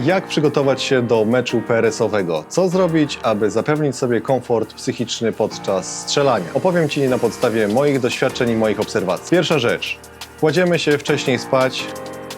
Jak przygotować się do meczu PRS-owego? Co zrobić, aby zapewnić sobie komfort psychiczny podczas strzelania? Opowiem Ci na podstawie moich doświadczeń i moich obserwacji. Pierwsza rzecz. Kładziemy się wcześniej spać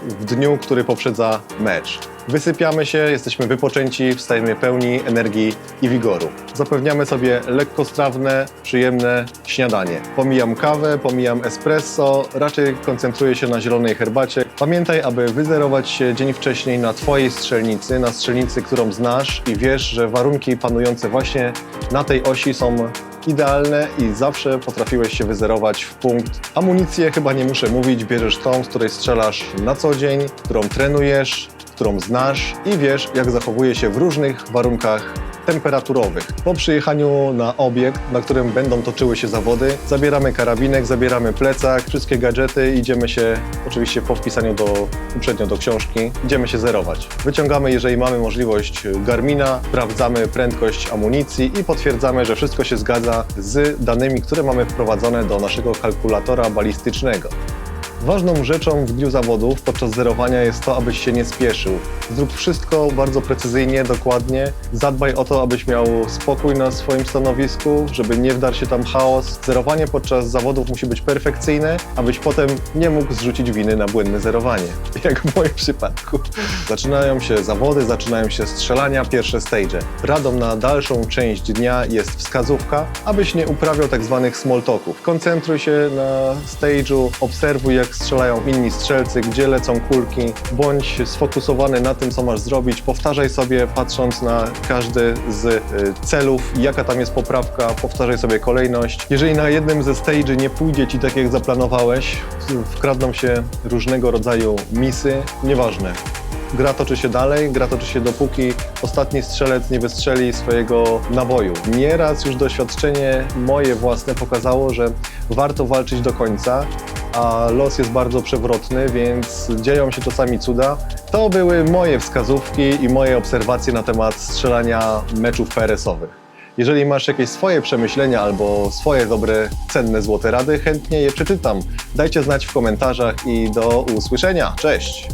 w dniu, który poprzedza mecz. Wysypiamy się, jesteśmy wypoczęci, wstajemy pełni energii i wigoru. Zapewniamy sobie lekkostrawne, przyjemne śniadanie. Pomijam kawę, pomijam espresso, raczej koncentruję się na zielonej herbacie. Pamiętaj, aby wyzerować się dzień wcześniej na Twojej strzelnicy, na strzelnicy, którą znasz i wiesz, że warunki panujące właśnie na tej osi są idealne i zawsze potrafiłeś się wyzerować w punkt. Amunicję chyba nie muszę mówić, bierzesz tą, z której strzelasz na co dzień, którą trenujesz, którą znasz i wiesz, jak zachowuje się w różnych warunkach temperaturowych. Po przyjechaniu na obiekt, na którym będą toczyły się zawody, zabieramy karabinek, zabieramy plecak, wszystkie gadżety, idziemy się, oczywiście po wpisaniu do, uprzednio do książki, idziemy się zerować. Wyciągamy, jeżeli mamy możliwość, Garmina, sprawdzamy prędkość amunicji i potwierdzamy, że wszystko się zgadza z danymi, które mamy wprowadzone do naszego kalkulatora balistycznego. Ważną rzeczą w dniu zawodów podczas zerowania jest to, abyś się nie spieszył. Zrób wszystko bardzo precyzyjnie, dokładnie. Zadbaj o to, abyś miał spokój na swoim stanowisku, żeby nie wdarł się tam chaos. Zerowanie podczas zawodów musi być perfekcyjne, abyś potem nie mógł zrzucić winy na błędne zerowanie, jak w moim przypadku. Zaczynają się zawody, zaczynają się strzelania, pierwsze stage. Radą na dalszą część dnia jest wskazówka, abyś nie uprawiał tak zwanych small talków. Koncentruj się na stage'u, obserwuj jak strzelają inni strzelcy, gdzie lecą kulki, bądź sfokusowany na tym, co masz zrobić. Powtarzaj sobie, patrząc na każdy z y, celów, jaka tam jest poprawka, powtarzaj sobie kolejność. Jeżeli na jednym ze stage nie pójdzie ci tak, jak zaplanowałeś, wkradną się różnego rodzaju misy, nieważne. Gra toczy się dalej, gra toczy się dopóki ostatni strzelec nie wystrzeli swojego naboju. Nieraz już doświadczenie moje własne pokazało, że warto walczyć do końca, a los jest bardzo przewrotny, więc dzieją się czasami cuda. To były moje wskazówki i moje obserwacje na temat strzelania meczów PRS-owych. Jeżeli masz jakieś swoje przemyślenia albo swoje dobre, cenne, złote rady, chętnie je przeczytam. Dajcie znać w komentarzach i do usłyszenia. Cześć!